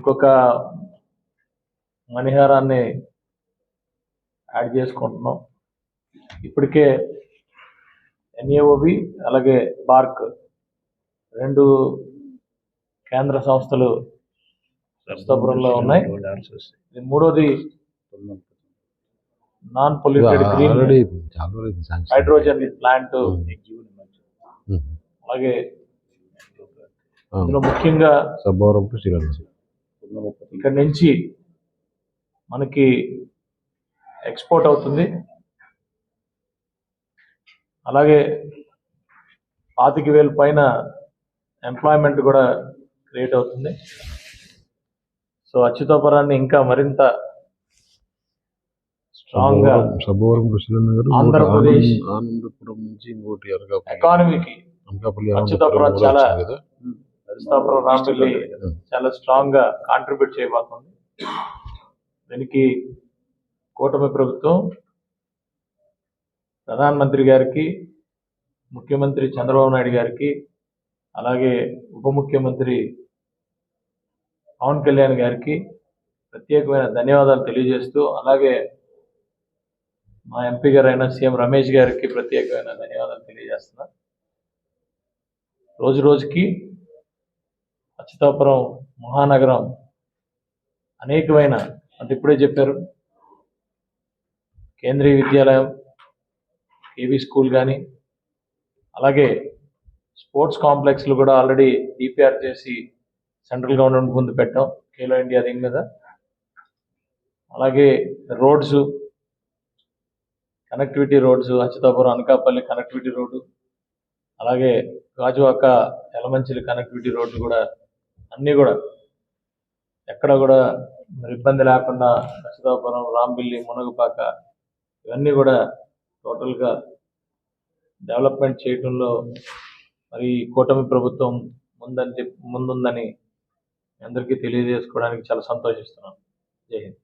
ఇంకొక మణిహారాన్ని యాడ్ చేసుకుంటున్నాం ఇప్పటికే ఎన్ఏఓబి అలాగే బార్క్ రెండు కేంద్ర సంస్థలు ప్రస్తుతంలో ఉన్నాయి ఇది మూడోది non polluted green. Hydrogen plant. అలాగే. ఇందులో ముఖ్యంగా ఇక్కడ నుంచి మనకి ఎక్స్పోర్ట్ అవుతుంది. అలాగే పాతిక వేల పైన ఎంప్లాయ్మెంట్ కూడా క్రియేట్ అవుతుంది. సో అచ్యుతాపురాన్ని ఇంకా మరింత స్ట్రాంగ్గా ఆంధ్రప్రదేశ్. ఆనందపురం నుంచి ఇంకోటి ఎకానమీకి అనకాపల్లి అచ్యుతాపురం చాలా అచ్యుతాపురం రాంపల్లి చాలా స్ట్రాంగ్గా కాంట్రిబ్యూట్ చేయబోతుంది. దీనికి కూటమి ప్రభుత్వం ప్రధానమంత్రి గారికి ముఖ్యమంత్రి చంద్రబాబు నాయుడు గారికి అలాగే ఉప ముఖ్యమంత్రి పవన్ కళ్యాణ్ గారికి ప్రత్యేకమైన ధన్యవాదాలు తెలియజేస్తూ అలాగే మా ఎంపీ గారైన సీఎం రమేష్ గారికి ప్రత్యేకమైన ధన్యవాదాలు తెలియజేస్తున్నా. రోజు రోజుకి అచ్యుతాపురం మహానగరం అనేకమైన అంటే ఇప్పుడే చెప్పారు కేంద్రీయ విద్యాలయం కేవీ స్కూల్ కానీ అలాగే స్పోర్ట్స్ కాంప్లెక్స్లు కూడా ఆల్రెడీ డిపిఆర్ చేసి సెంట్రల్ గవర్నమెంట్ ముందు పెట్టాం ఖేలో ఇండియా రింగ్ మీద. అలాగే roads connectivity roads Achyutapuram Anakapalli connectivity road అలాగే గాజువాక ఎలమంచిలి కనెక్టివిటీ రోడ్డు కూడా అన్నీ కూడా. ఎక్కడ కూడా మరి ఇబ్బంది లేకుండా అచ్యుతాపురం రాంబిల్లి మునగపాక ఇవన్నీ కూడా టోటల్గా డెవలప్మెంట్ చేయడంలో మరి ఈ కూటమి ప్రభుత్వం ముందని చెప్పి ముందుందని అందరికీ తెలియజేసుకోవడానికి చాలా సంతోషిస్తున్నాను జై హింద్.